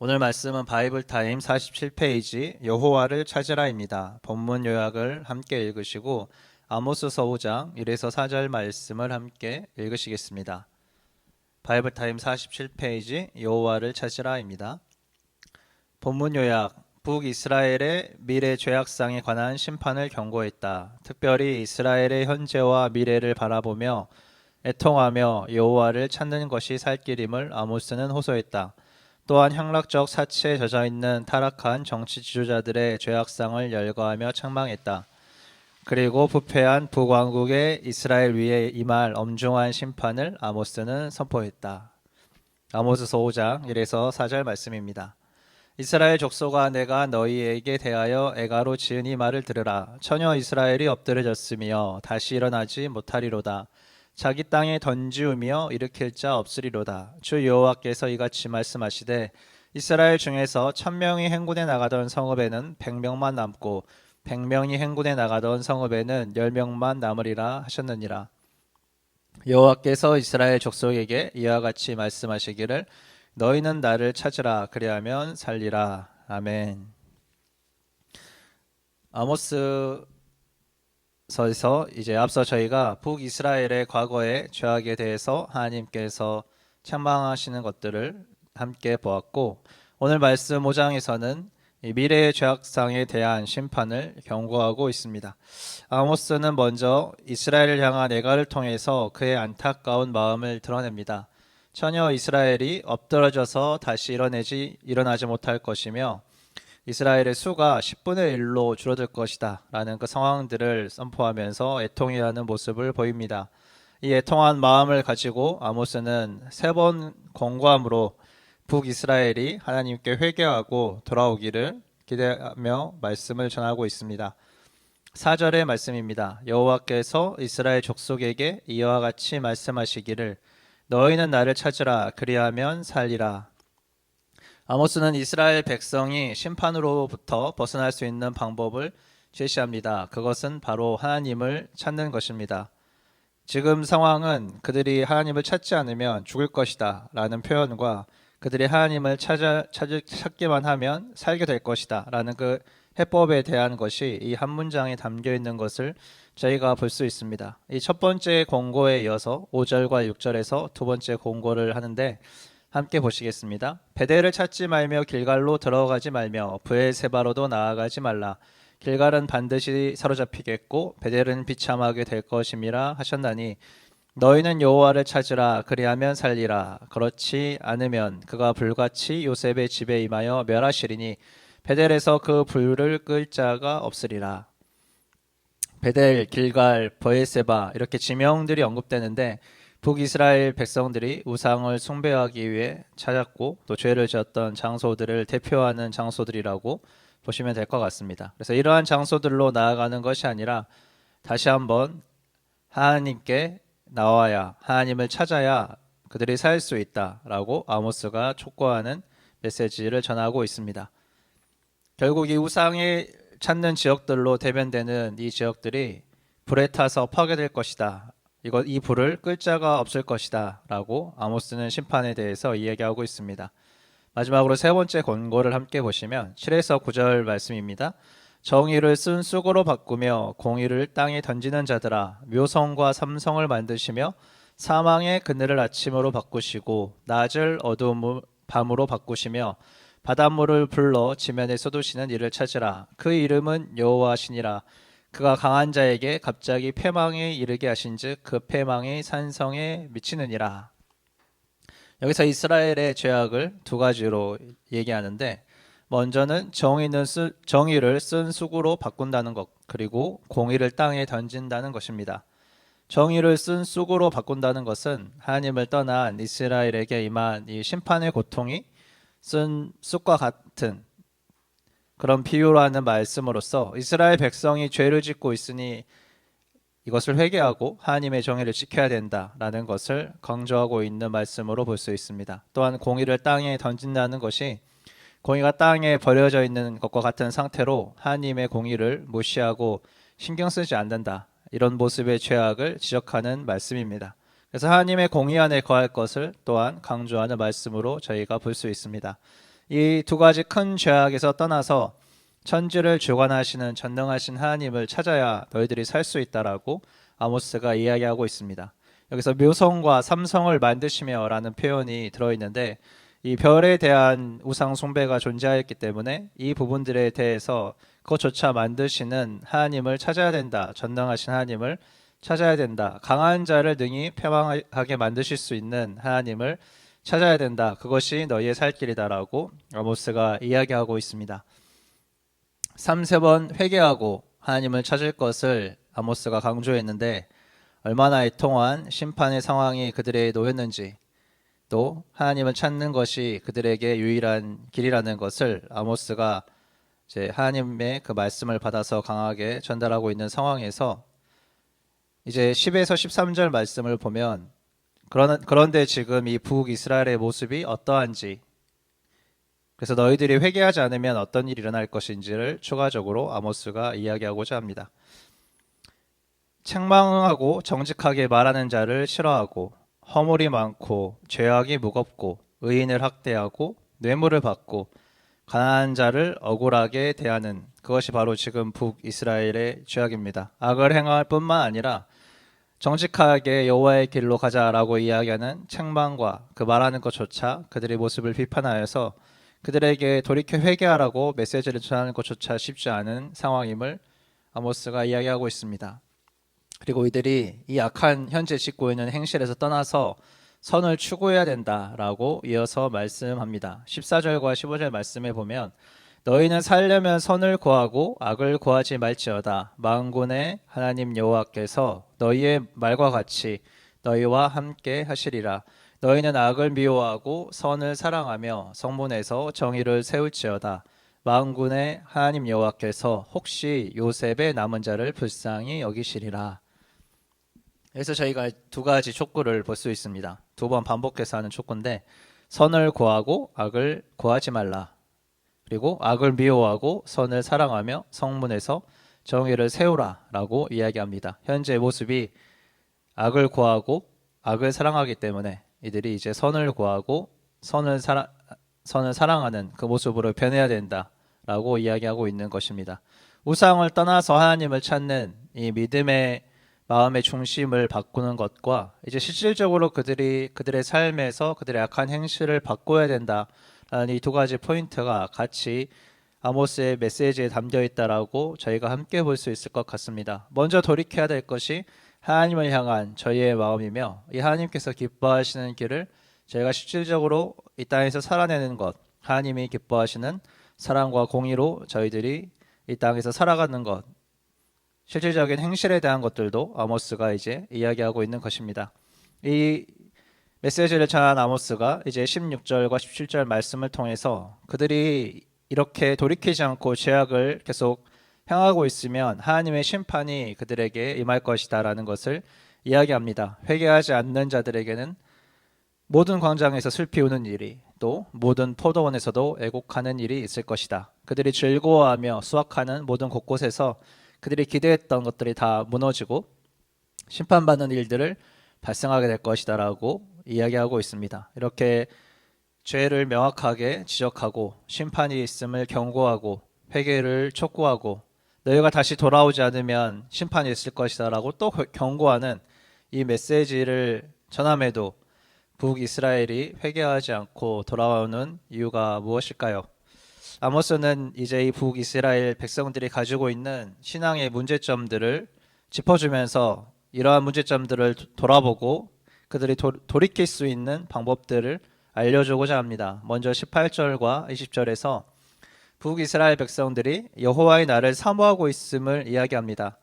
오늘 말씀은 바이블 타임 47페이지 여호와를 찾으라입니다. 본문 요약을 함께 읽으시고 아모스서 5장 1에서 4절 말씀을 함께 읽으시겠습니다. 바이블 타임 47페이지 여호와를 찾으라입니다. 본문 요약 북이스라엘의 미래 죄악상에 관한 심판을 경고했다. 특별히 이스라엘의 현재와 미래를 바라보며 애통하며 여호와를 찾는 것이 살 길임을 아모스는 호소했다. 또한 향락적 사치에 젖어 있는 타락한 정치 지도자들의 죄악상을 열거하며 책망했다. 그리고 부패한 북왕국의 이스라엘 위에 임할 엄중한 심판을 아모스는 선포했다. 아모스서 5장 1에서 4절 말씀입니다. 이스라엘 족속아 내가 너희에게 대하여 애가로 지은 이 말을 들으라 처녀 이스라엘이 엎드려졌으며 다시 일어나지 못하리로다 자기 땅에 던지우며 일으킬 자 없으리로다. 주 여호와께서 이같이 말씀하시되 이스라엘 중에서 천명이 행군에 나가던 성읍에는 백명만 남고 백명이 행군에 나가던 성읍에는 열명만 남으리라 하셨느니라. 여호와께서 이스라엘 족속에게 이와 같이 말씀하시기를 너희는 나를 찾으라. 그리하면 살리라. 아멘. 아모스 서에서 이제 앞서 저희가 북이스라엘의 과거의 죄악에 대해서 하나님께서 책망하시는 것들을 함께 보았고 오늘 말씀 5장에서는 이 미래의 죄악상에 대한 심판을 경고하고 있습니다. 아모스는 먼저 이스라엘을 향한 애가를 통해서 그의 안타까운 마음을 드러냅니다. 처녀 이스라엘이 엎드러져서 다시 일어내지 일어나지 못할 것이며 이스라엘의 수가 10분의 1로 줄어들 것이다 라는 그 상황들을 선포하면서 애통해하는 모습을 보입니다. 이 애통한 마음을 가지고 아모스는 세 번 권고함으로 북이스라엘이 하나님께 회개하고 돌아오기를 기대하며 말씀을 전하고 있습니다. 4절의 말씀입니다. 여호와께서 이스라엘 족속에게 이와 같이 말씀하시기를 너희는 나를 찾으라 그리하면 살리라. 아모스는 이스라엘 백성이 심판으로부터 벗어날 수 있는 방법을 제시합니다. 그것은 바로 하나님을 찾는 것입니다. 지금 상황은 그들이 하나님을 찾지 않으면 죽을 것이다 라는 표현과 그들이 하나님을 찾아, 찾을, 찾기만 하면 살게 될 것이다 라는 그 해법에 대한 것이 이 한 문장에 담겨 있는 것을 저희가 볼 수 있습니다. 이 첫 번째 공고에 이어서 5절과 6절에서 두 번째 공고를 하는데 함께 보시겠습니다. 베델을 찾지 말며 길갈로 들어가지 말며 브엘세바로도 나아가지 말라. 길갈은 반드시 사로잡히겠고 베델은 비참하게 될 것임이라 하셨나니 너희는 여호와를 찾으라 그리하면 살리라 그렇지 않으면 그가 불같이 요셉의 집에 임하여 멸하시리니 베델에서 그 불을 끌 자가 없으리라. 베델, 길갈, 버에세바 이렇게 지명들이 언급되는데 북이스라엘 백성들이 우상을 숭배하기 위해 찾았고 또 죄를 지었던 장소들을 대표하는 장소들이라고 보시면 될 것 같습니다. 그래서 이러한 장소들로 나아가는 것이 아니라 다시 한번 하나님께 나와야 하나님을 찾아야 그들이 살 수 있다라고 아모스가 촉구하는 메시지를 전하고 있습니다. 결국 이 우상이 찾는 지역들로 대변되는 이 지역들이 불에 타서 파괴될 것이다. 이거 이 불을 끌 자가 없을 것이다라고 아모스는 심판에 대해서 이야기하고 있습니다. 마지막으로 세 번째 권고를 함께 보시면 7에서 9절 말씀입니다. 정의를 쓴 쑥으로 바꾸며 공의를 땅에 던지는 자들아 묘성과 삼성을 만드시며 사망의 그늘을 아침으로 바꾸시고 낮을 어두움 밤으로 바꾸시며 바닷물을 불러 지면에 쏟으시는 이를 찾으라 그 이름은 여호와시니라 그가 강한 자에게 갑자기 패망에 이르게 하신즉 그 패망이 산성에 미치느니라 여기서 이스라엘의 죄악을 두 가지로 얘기하는데 먼저는 정의는 쓰, 정의를 쓴 쑥으로 바꾼다는 것 그리고 공의를 땅에 던진다는 것입니다. 정의를 쓴 쑥으로 바꾼다는 것은 하나님을 떠난 이스라엘에게 임한 이 심판의 고통이 쓴 쑥과 같은 그런 비유로 하는 말씀으로써 이스라엘 백성이 죄를 짓고 있으니 이것을 회개하고 하나님의 정의를 지켜야 된다라는 것을 강조하고 있는 말씀으로 볼 수 있습니다. 또한 공의를 땅에 던진다는 것이 공의가 땅에 버려져 있는 것과 같은 상태로 하나님의 공의를 무시하고 신경 쓰지 않는다. 이런 모습의 죄악을 지적하는 말씀입니다. 그래서 하나님의 공의 안에 거할 것을 또한 강조하는 말씀으로 저희가 볼 수 있습니다. 이 두 가지 큰 죄악에서 떠나서 천지를 주관하시는 전능하신 하나님을 찾아야 너희들이 살 수 있다라고 아모스가 이야기하고 있습니다. 여기서 묘성과 삼성을 만드시며라는 표현이 들어 있는데 이 별에 대한 우상 숭배가 존재하였기 때문에 이 부분들에 대해서 그것조차 만드시는 하나님을 찾아야 된다. 전능하신 하나님을 찾아야 된다. 강한 자를 능히 패망하게 만드실 수 있는 하나님을 찾아야 된다. 그것이 너희의 살 길이다라고 아모스가 이야기하고 있습니다. 3세 번 회개하고 하나님을 찾을 것을 아모스가 강조했는데 얼마나 애통한 심판의 상황이 그들에게 놓였는지 또 하나님을 찾는 것이 그들에게 유일한 길이라는 것을 아모스가 이제 하나님의 그 말씀을 받아서 강하게 전달하고 있는 상황에서 이제 10에서 13절 말씀을 보면 그런, 그런데 지금 이 북 이스라엘의 모습이 어떠한지 그래서 너희들이 회개하지 않으면 어떤 일이 일어날 것인지를 추가적으로 아모스가 이야기하고자 합니다. 책망하고 정직하게 말하는 자를 싫어하고 허물이 많고 죄악이 무겁고 의인을 학대하고 뇌물을 받고 가난한 자를 억울하게 대하는 그것이 바로 지금 북 이스라엘의 죄악입니다. 악을 행할 뿐만 아니라 정직하게 여호와의 길로 가자라고 이야기하는 책망과 그 말하는 것조차 그들의 모습을 비판하여서 그들에게 돌이켜 회개하라고 메시지를 전하는 것조차 쉽지 않은 상황임을 아모스가 이야기하고 있습니다. 그리고 이들이 이 악한 현재 짓고 있는 행실에서 떠나서 선을 추구해야 된다라고 이어서 말씀합니다. 14절과 15절 말씀에 보면 너희는 살려면 선을 구하고 악을 구하지 말지어다. 만군의 하나님 여호와께서 너희의 말과 같이 너희와 함께 하시리라. 너희는 악을 미워하고 선을 사랑하며 성문에서 정의를 세울지어다. 만군의 하나님 여호와께서 혹시 요셉의 남은 자를 불쌍히 여기시리라. 그래서 저희가 두 가지 촉구를 볼 수 있습니다. 두 번 반복해서 하는 촉구인데 선을 구하고 악을 구하지 말라. 그리고 악을 미워하고 선을 사랑하며 성문에서 정의를 세우라라고 이야기합니다. 현재 모습이 악을 구하고 악을 사랑하기 때문에 이들이 이제 선을 구하고 선을 사랑 선을 사랑하는 그 모습으로 변해야 된다라고 이야기하고 있는 것입니다. 우상을 떠나서 하나님을 찾는 이 믿음의 마음의 중심을 바꾸는 것과 이제 실질적으로 그들이 그들의 삶에서 그들의 악한 행실을 바꿔야 된다라는 이 두 가지 포인트가 같이 아모스의 메시지에 담겨 있다라고 저희가 함께 볼 수 있을 것 같습니다. 먼저 돌이켜야 될 것이 하나님을 향한 저희의 마음이며 이 하나님께서 기뻐하시는 길을 저희가 실질적으로 이 땅에서 살아내는 것, 하나님이 기뻐하시는 사랑과 공의로 저희들이 이 땅에서 살아가는 것, 실질적인 행실에 대한 것들도 아모스가 이제 이야기하고 있는 것입니다. 이 메시지를 전한 아모스가 이제 16절과 17절 말씀을 통해서 그들이 이렇게 돌이키지 않고 죄악을 계속 행하고 있으면 하나님의 심판이 그들에게 임할 것이다라는 것을 이야기합니다. 회개하지 않는 자들에게는 모든 광장에서 슬피 우는 일이 또 모든 포도원에서도 애곡하는 일이 있을 것이다. 그들이 즐거워하며 수확하는 모든 곳곳에서 그들이 기대했던 것들이 다 무너지고 심판받는 일들을 발생하게 될 것이다라고 이야기하고 있습니다. 이렇게 죄를 명확하게 지적하고 심판이 있음을 경고하고 회개를 촉구하고 너희가 다시 돌아오지 않으면 심판이 있을 것이다라고 또 경고하는 이 메시지를 전함에도 북이스라엘이 회개하지 않고 돌아오는 이유가 무엇일까요? 아모스는 이제 이 북이스라엘 백성들이 가지고 있는 신앙의 문제점들을 짚어주면서 이러한 문제점들을 돌아보고 그들이 도, 돌이킬 수 있는 방법들을 알려주고자 합니다. 먼저 18절과 20절에서 북이스라엘 백성들이 여호와의 날을 사모하고 있음을 이야기합니다.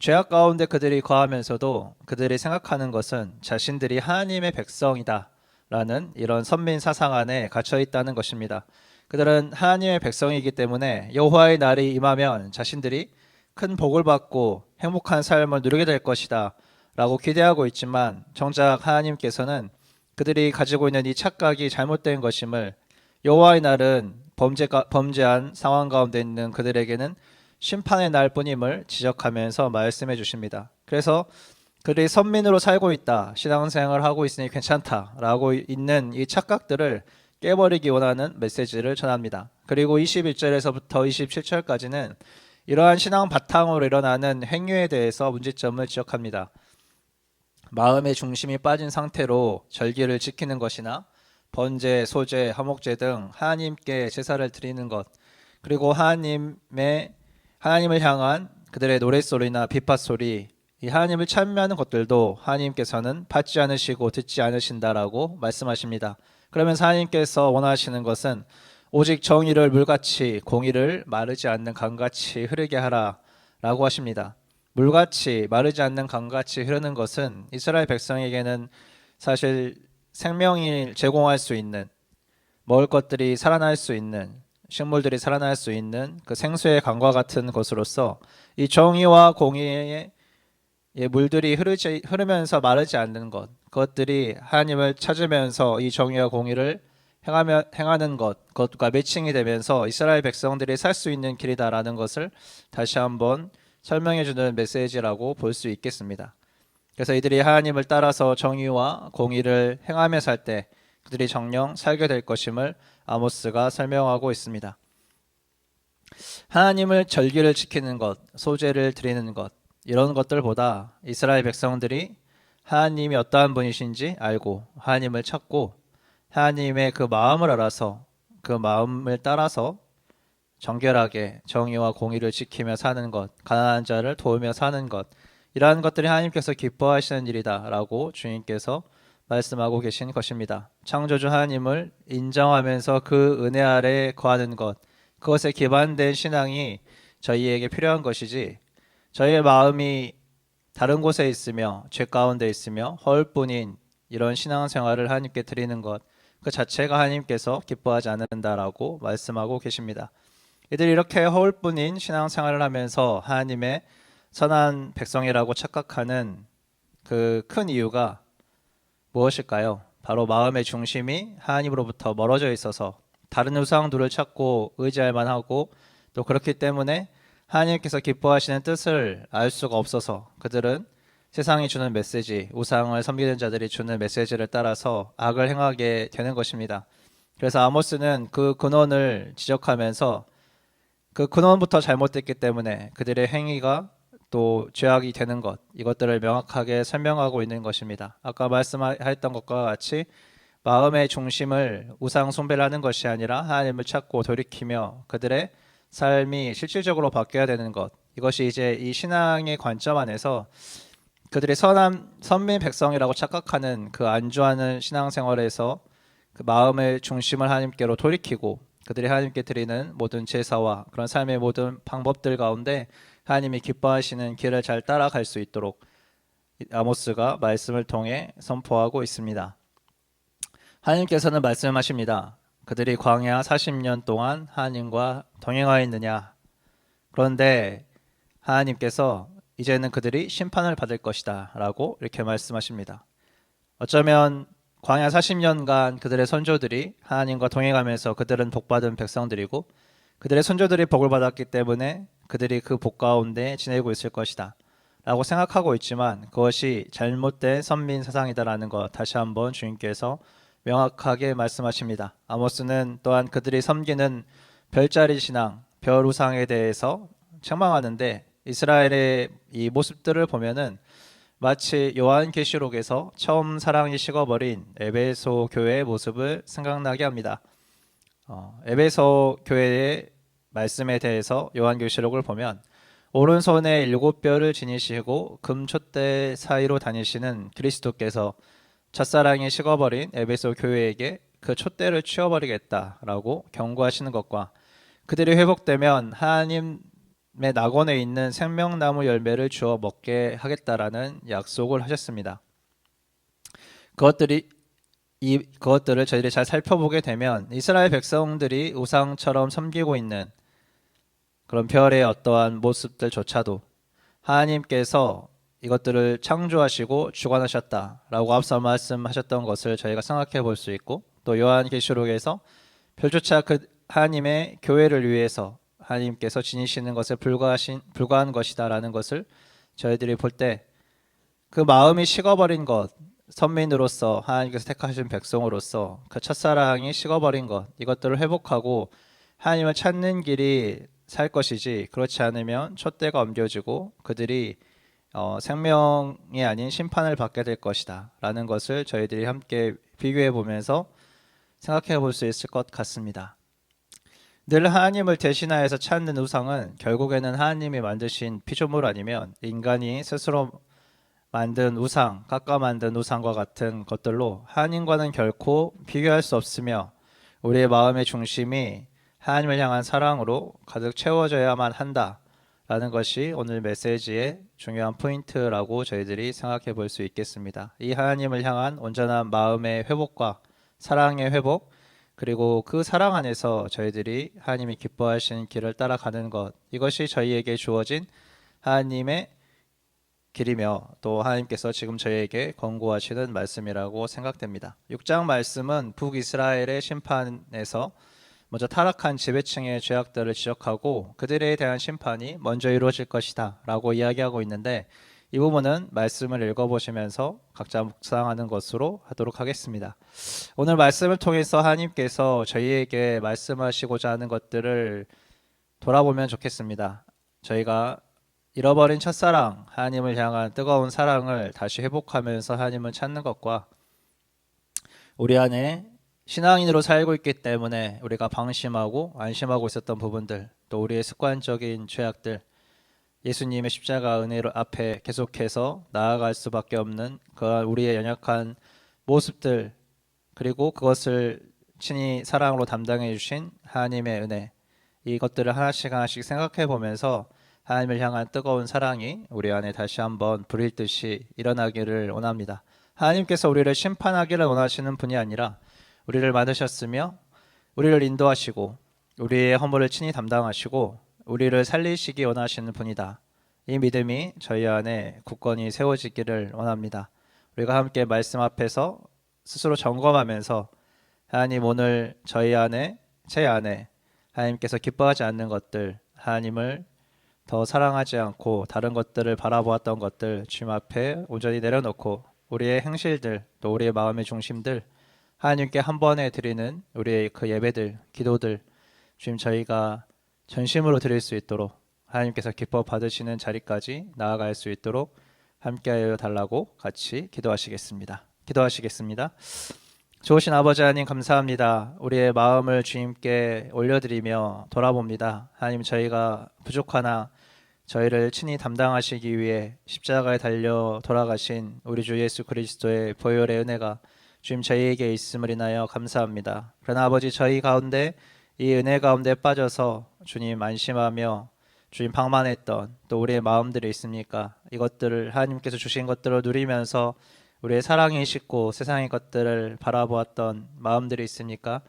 죄악 가운데 그들이 거하면서도 그들이 생각하는 것은 자신들이 하나님의 백성이다 라는 이런 선민 사상 안에 갇혀 있다는 것입니다. 그들은 하나님의 백성이기 때문에 여호와의 날이 임하면 자신들이 큰 복을 받고 행복한 삶을 누리게 될 것이다 라고 기대하고 있지만 정작 하나님께서는 그들이 가지고 있는 이 착각이 잘못된 것임을 여호와의 날은 범죄가, 범죄한 상황 가운데 있는 그들에게는 심판의 날뿐임을 지적하면서 말씀해 주십니다. 그래서 그들이 선민으로 살고 있다, 신앙생활을 하고 있으니 괜찮다라고 있는 이 착각들을 깨버리기 원하는 메시지를 전합니다. 그리고 21절에서부터 27절까지는 이러한 신앙 바탕으로 일어나는 행위에 대해서 문제점을 지적합니다. 마음의 중심이 빠진 상태로 절기를 지키는 것이나 번제, 소제, 화목제 등 하나님께 제사를 드리는 것, 그리고 하나님의 하나님을 향한 그들의 노랫소리나 비파 소리, 이 하나님을 찬미하는 것들도 하나님께서는 받지 않으시고 듣지 않으신다라고 말씀하십니다. 그러면서 하나님께서 원하시는 것은 오직 정의를 물같이 공의를 마르지 않는 강같이 흐르게 하라라고 하십니다. 물같이 마르지 않는 강같이 흐르는 것은 이스라엘 백성에게는 사실 생명을 제공할 수 있는 먹을 것들이 살아날 수 있는 식물들이 살아날 수 있는 그 생수의 강과 같은 것으로서 이 정의와 공의의 이 물들이 흐르지, 흐르면서 마르지 않는 것 그것들이 하나님을 찾으면서 이 정의와 공의를 행하며, 행하는 것 그것과 매칭이 되면서 이스라엘 백성들이 살 수 있는 길이다라는 것을 다시 한번 설명해 주는 메시지라고 볼 수 있겠습니다. 그래서 이들이 하나님을 따라서 정의와 공의를 행하며 살 때 그들이 정령 살게 될 것임을 아모스가 설명하고 있습니다. 하나님을 절기를 지키는 것, 소제를 드리는 것 이런 것들보다 이스라엘 백성들이 하나님이 어떠한 분이신지 알고 하나님을 찾고 하나님의 그 마음을 알아서 그 마음을 따라서 정결하게 정의와 공의를 지키며 사는 것, 가난한 자를 도우며 사는 것, 이러한 것들이 하나님께서 기뻐하시는 일이다라고 주님께서 말씀하고 계신 것입니다. 창조주 하나님을 인정하면서 그 은혜 아래 거하는 것, 그것에 기반된 신앙이 저희에게 필요한 것이지, 저희의 마음이 다른 곳에 있으며 죄 가운데 있으며 허울뿐인 이런 신앙생활을 하나님께 드리는 것, 그 자체가 하나님께서 기뻐하지 않는다라고 말씀하고 계십니다. 이들이 이렇게 허울뿐인 신앙생활을 하면서 하나님의 선한 백성이라고 착각하는 그 큰 이유가 무엇일까요? 바로 마음의 중심이 하나님으로부터 멀어져 있어서 다른 우상들을 찾고 의지할 만하고 또 그렇기 때문에 하나님께서 기뻐하시는 뜻을 알 수가 없어서 그들은 세상이 주는 메시지, 우상을 섬기는 자들이 주는 메시지를 따라서 악을 행하게 되는 것입니다. 그래서 아모스는 그 근원을 지적하면서 그 근원부터 잘못됐기 때문에 그들의 행위가 또 죄악이 되는 것 이것들을 명확하게 설명하고 있는 것입니다. 아까 말씀했던 것과 같이 마음의 중심을 우상 숭배를 하는 것이 아니라 하나님을 찾고 돌이키며 그들의 삶이 실질적으로 바뀌어야 되는 것 이것이 이제 이 신앙의 관점 안에서 그들이 선한 선민 백성이라고 착각하는 그 안주하는 신앙생활에서 그 마음의 중심을 하나님께로 돌이키고 그들이 하나님께 드리는 모든 제사와 그런 삶의 모든 방법들 가운데 하나님이 기뻐하시는 길을 잘 따라갈 수 있도록 아모스가 말씀을 통해 선포하고 있습니다. 하나님께서는 말씀하십니다. 그들이 광야 40년 동안 하나님과 동행하였느냐? 그런데 하나님께서 이제는 그들이 심판을 받을 것이다 라고 이렇게 말씀하십니다. 어쩌면 광야 40년간 그들의 선조들이 하나님과 동행하면서 그들은 복받은 백성들이고 그들의 선조들이 복을 받았기 때문에 그들이 그 복 가운데 지내고 있을 것이다. 라고 생각하고 있지만 그것이 잘못된 선민 사상이다라는 것 다시 한번 주님께서 명확하게 말씀하십니다. 아모스는 또한 그들이 섬기는 별자리 신앙, 별 우상에 대해서 책망하는데 이스라엘의 이 모습들을 보면은 마치 요한계시록에서 처음 사랑이 식어버린 에베소 교회의 모습을 생각나게 합니다. 어, 에베소 교회의 말씀에 대해서 요한계시록을 보면 오른손에 일곱 뼈를 지니시고 금촛대 사이로 다니시는 그리스도께서 첫사랑이 식어버린 에베소 교회에게 그 촛대를 치워버리겠다라고 경고하시는 것과 그들이 회복되면 하나님 의 낙원에 있는 생명나무 열매를 주어 먹게 하겠다라는 약속을 하셨습니다. 그것들이 이 그것들을 저희들이 잘 살펴보게 되면 이스라엘 백성들이 우상처럼 섬기고 있는 그런 별의 어떠한 모습들조차도 하나님께서 이것들을 창조하시고 주관하셨다라고 앞서 말씀하셨던 것을 저희가 생각해 볼 수 있고 또 요한계시록에서 별조차 그 하나님의 교회를 위해서 하나님께서 지니시는 것에 불과하신 불과한 것이다라는 것을 저희들이 볼 때 그 마음이 식어버린 것 선민으로서 하나님께서 택하신 백성으로서 그 첫사랑이 식어버린 것 이것들을 회복하고 하나님을 찾는 길이 살 것이지 그렇지 않으면 촛대가 옮겨지고 그들이 어, 생명이 아닌 심판을 받게 될 것이다라는 것을 저희들이 함께 비교해 보면서 생각해 볼 수 있을 것 같습니다. 늘 하나님을 대신하여서 찾는 우상은 결국에는 하나님이 만드신 피조물 아니면 인간이 스스로 만든 우상, 깎아 만든 우상과 같은 것들로 하나님과는 결코 비교할 수 없으며 우리의 마음의 중심이 하나님을 향한 사랑으로 가득 채워져야만 한다라는 것이 오늘 메시지의 중요한 포인트라고 저희들이 생각해 볼 수 있겠습니다. 이 하나님을 향한 온전한 마음의 회복과 사랑의 회복 그리고 그 사랑 안에서 저희들이 하나님이 기뻐하시는 길을 따라가는 것 이것이 저희에게 주어진 하나님의 길이며 또 하나님께서 지금 저희에게 권고하시는 말씀이라고 생각됩니다. 6장 말씀은 북이스라엘의 심판에서 먼저 타락한 지배층의 죄악들을 지적하고 그들에 대한 심판이 먼저 이루어질 것이다 라고 이야기하고 있는데 이 부분은 말씀을 읽어보시면서 각자 묵상하는 것으로 하도록 하겠습니다. 오늘 말씀을 통해서 하나님께서 저희에게 말씀하시고자 하는 것들을 돌아보면 좋겠습니다. 저희가 잃어버린 첫사랑, 하나님을 향한 뜨거운 사랑을 다시 회복하면서 하나님을 찾는 것과 우리 안에 신앙인으로 살고 있기 때문에 우리가 방심하고 안심하고 있었던 부분들, 또 우리의 습관적인 죄악들, 예수님의 십자가 은혜로 앞에 계속해서 나아갈 수밖에 없는 그 우리의 연약한 모습들, 그리고 그것을 친히 사랑으로 담당해 주신 하나님의 은혜, 이것들을 하나씩 하나씩 생각해 보면서 하나님을 향한 뜨거운 사랑이 우리 안에 다시 한번 불일 듯이 일어나기를 원합니다. 하나님께서 우리를 심판하기를 원하시는 분이 아니라 우리를 만드셨으며 우리를 인도하시고 우리의 허물을 친히 담당하시고 우리를 살리시기 원하시는 분이다. 이 믿음이 저희 안에 굳건히 세워지기를 원합니다. 우리가 함께 말씀 앞에서 스스로 점검하면서 하나님 오늘 저희 안에 제 안에 하나님께서 기뻐하지 않는 것들 하나님을 더 사랑하지 않고 다른 것들을 바라보았던 것들 주님 앞에 온전히 내려놓고 우리의 행실들 또 우리의 마음의 중심들 하나님께 한 번에 드리는 우리의 그 예배들 기도들 주님 저희가 전심으로 드릴 수 있도록 하나님께서 기뻐 받으시는 자리까지 나아갈 수 있도록 함께하여 달라고 같이 기도하시겠습니다. 기도하시겠습니다. 좋으신 아버지 하나님 감사합니다. 우리의 마음을 주님께 올려드리며 돌아봅니다. 하나님 저희가 부족하나 저희를 친히 담당하시기 위해 십자가에 달려 돌아가신 우리 주 예수 그리스도의 보혈의 은혜가 주님 저희에게 있음을 인하여 감사합니다. 그러나 아버지 저희 가운데 이 은혜 가운데 빠져서 주님 안심하며 주님 방만했던 또 우리의 마음들이 있습니까? 이것들을 하나님께서 주신 것들을 누리면서 우리의 사랑이 싣고 세상의 것들을 바라보았던 마음들이 있습니까?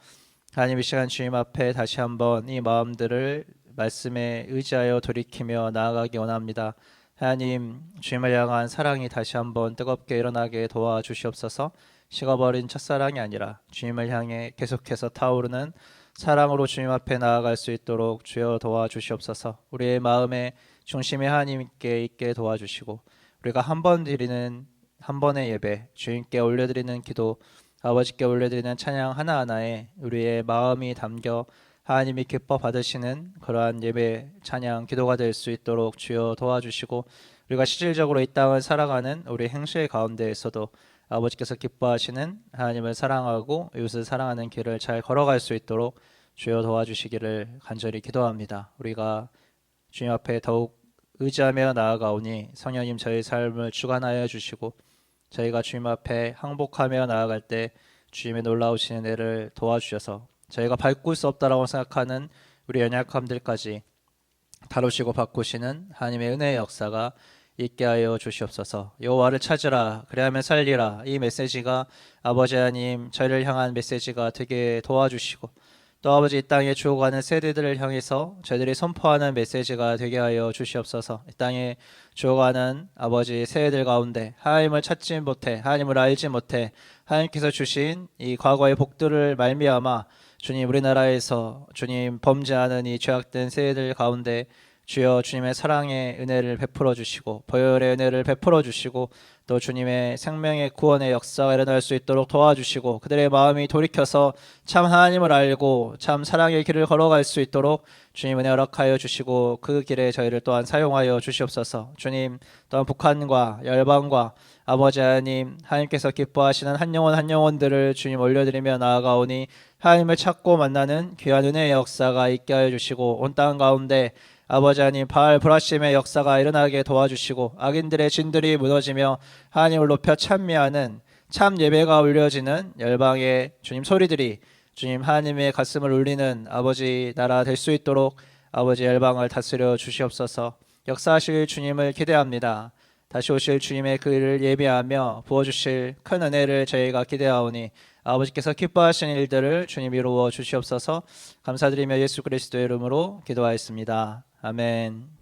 하나님 이 시간 주님 앞에 다시 한번 이 마음들을 말씀에 의지하여 돌이키며 나아가기 원합니다. 하나님 주님을 향한 사랑이 다시 한번 뜨겁게 일어나게 도와주시옵소서. 식어버린 첫사랑이 아니라 주님을 향해 계속해서 타오르는 사랑으로 주님 앞에 나아갈 수 있도록 주여 도와주시옵소서. 우리의 마음의 중심이 하나님께 있게 도와주시고 우리가 한 번 드리는 한 번의 예배, 주님께 올려드리는 기도, 아버지께 올려드리는 찬양 하나하나에 우리의 마음이 담겨 하나님이 기뻐 받으시는 그러한 예배, 찬양, 기도가 될 수 있도록 주여 도와주시고 우리가 실질적으로 이 땅을 살아가는 우리 행실 가운데에서도 아버지께서 기뻐하시는 하나님을 사랑하고 이웃을 사랑하는 길을 잘 걸어갈 수 있도록 주여 도와주시기를 간절히 기도합니다. 우리가 주님 앞에 더욱 의지하며 나아가오니 성령님 저희 삶을 주관하여 주시고 저희가 주님 앞에 항복하며 나아갈 때 주님의 놀라우신 은혜를 도와주셔서 저희가 밟을 수 없다라고 생각하는 우리 연약함들까지 다루시고 바꾸시는 하나님의 은혜의 역사가 있게 하여 주시옵소서. 여호와를 찾으라 그리하면 살리라. 이 메시지가 아버지 하나님 저희를 향한 메시지가 되게 도와주시고 또 아버지 이 땅에 주어가는 세대들을 향해서 저희들이 선포하는 메시지가 되게 하여 주시옵소서. 이 땅에 주어가는 아버지 세대들 가운데 하나님을 찾지 못해 하나님을 알지 못해 하나님께서 주신 이 과거의 복들을 말미암아 주님 우리나라에서 주님 범죄하는 이 죄악된 세대들 가운데 주여 주님의 사랑의 은혜를 베풀어 주시고 보혈의 은혜를 베풀어 주시고 또 주님의 생명의 구원의 역사가 일어날 수 있도록 도와주시고 그들의 마음이 돌이켜서 참 하나님을 알고 참 사랑의 길을 걸어갈 수 있도록 주님 은혜 허락하여 주시고 그 길에 저희를 또한 사용하여 주시옵소서. 주님 또한 북한과 열방과 아버지 하나님 하나님께서 기뻐하시는 한 영혼 한 영혼들을 주님 올려드리며 나아가오니 하나님을 찾고 만나는 귀한 은혜의 역사가 있게 하여 주시고 온 땅 가운데 아버지 하나님 바알 브라심의 역사가 일어나게 도와주시고 악인들의 진들이 무너지며 하나님을 높여 찬미하는 참 예배가 올려지는 열방의 주님 소리들이 주님 하나님의 가슴을 울리는 아버지 나라 될 수 있도록 아버지 열방을 다스려 주시옵소서 역사하실 주님을 기대합니다. 다시 오실 주님의 그 일을 예비하며 부어주실 큰 은혜를 저희가 기대하오니 아버지께서 기뻐하시는 일들을 주님 이루어 주시옵소서 감사드리며 예수 그리스도의 이름으로 기도하였습니다. 아멘.